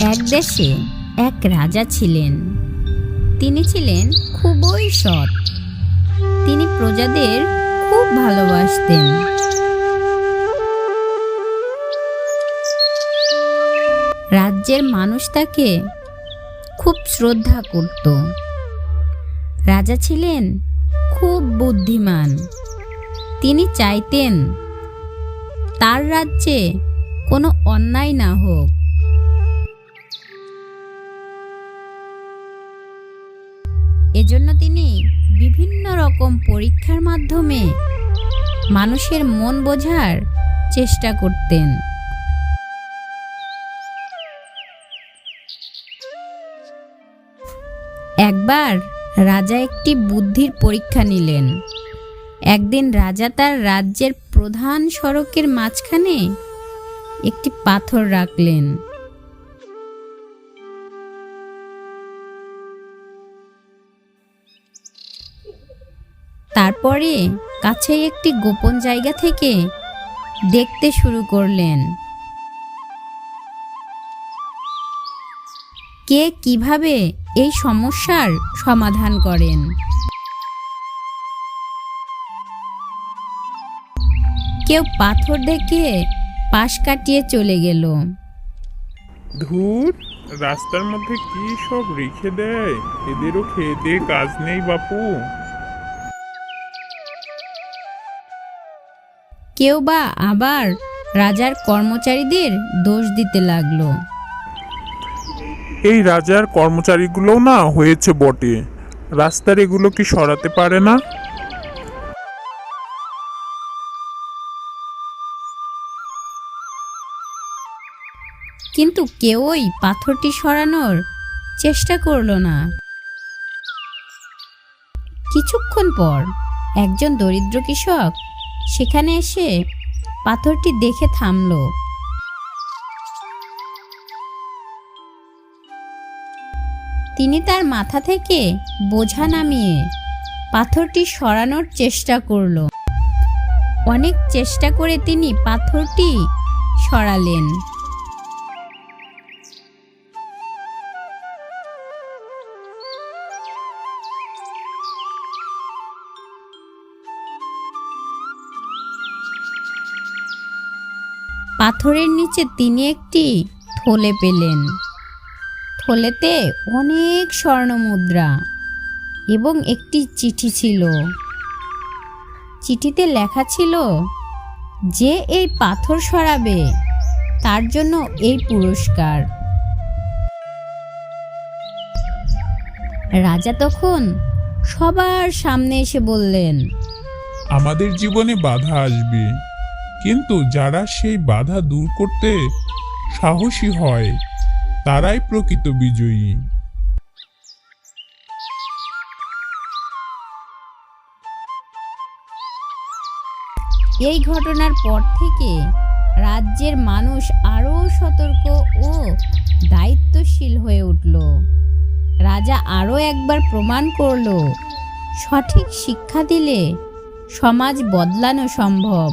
এক দেশে এক রাজা ছিলেন। তিনি ছিলেন খুবই সৎ। তিনি প্রজাদের খুব ভালোবাসতেন। রাজ্যের মানুষ তাকে খুব শ্রদ্ধা করত। রাজা ছিলেন খুব বুদ্ধিমান। তিনি চাইতেন তার রাজ্যে কোনো অন্যায় না হোক। এজন্য তিনি বিভিন্ন রকম পরীক্ষার মাধ্যমে মানুষের মন বোঝার চেষ্টা করতেন। একবার রাজা একটি বুদ্ধির পরীক্ষা নিলেন। একদিন রাজা তার রাজ্যের প্রধান সড়কের মাঝখানে একটি পাথর রাখলেন। তারপরে কাছে একটি গোপন জায়গা থেকে দেখতে শুরু করলেন। কে কীভাবে এই সমস্যার সমাধান করেন? কেউ পাথর দেখে পাশ কাটিয়ে চলে গেল। ধুর, রাস্তার মধ্যে কি সব রেখে দেয়? এদেরও খেয়ে দিয়ে কাজ নেই বাপু। কেউ বা আবার রাজার কর্মচারীদের দোষ দিতে লাগল। এই রাজার কর্মচারীগুলোও না হয়েছে বটে। রাস্তার এগুলো কি সরাতে পারে না? কিন্তু কেউই পাথরটি সরানোর চেষ্টা করল না। কিছুক্ষণ পর একজন দরিদ্র কৃষক সেখানে এসে পাথরটি দেখে থামল। তিনি তার মাথা থেকে বোঝা নামিয়ে পাথরটি সরানোর চেষ্টা করল। অনেক চেষ্টা করে তিনি পাথরটি সরালেন। পাথরের নিচে তিনি একটি থলে পেলেন। থলেতে অনেক স্বর্ণ মুদ্রা এবং একটি চিঠি ছিল। চিঠিতে লেখা ছিল, যে এই পাথর সরাবে, তার জন্য এই পুরস্কার। রাজা তখন সবার সামনে এসে বললেন, আমাদের জীবনে বাধা আসবে। কিন্তু যারা সেই বাধা দূর করতে সাহসী হয়, তারাই প্রকৃত বিজয়ী। এই ঘটনার পর থেকে রাজ্যের মানুষ আরও সতর্ক ও দায়িত্বশীল হয়ে উঠল। রাজা আরও একবার প্রমাণ করল, সঠিক শিক্ষা দিলে সমাজ বদলানো সম্ভব।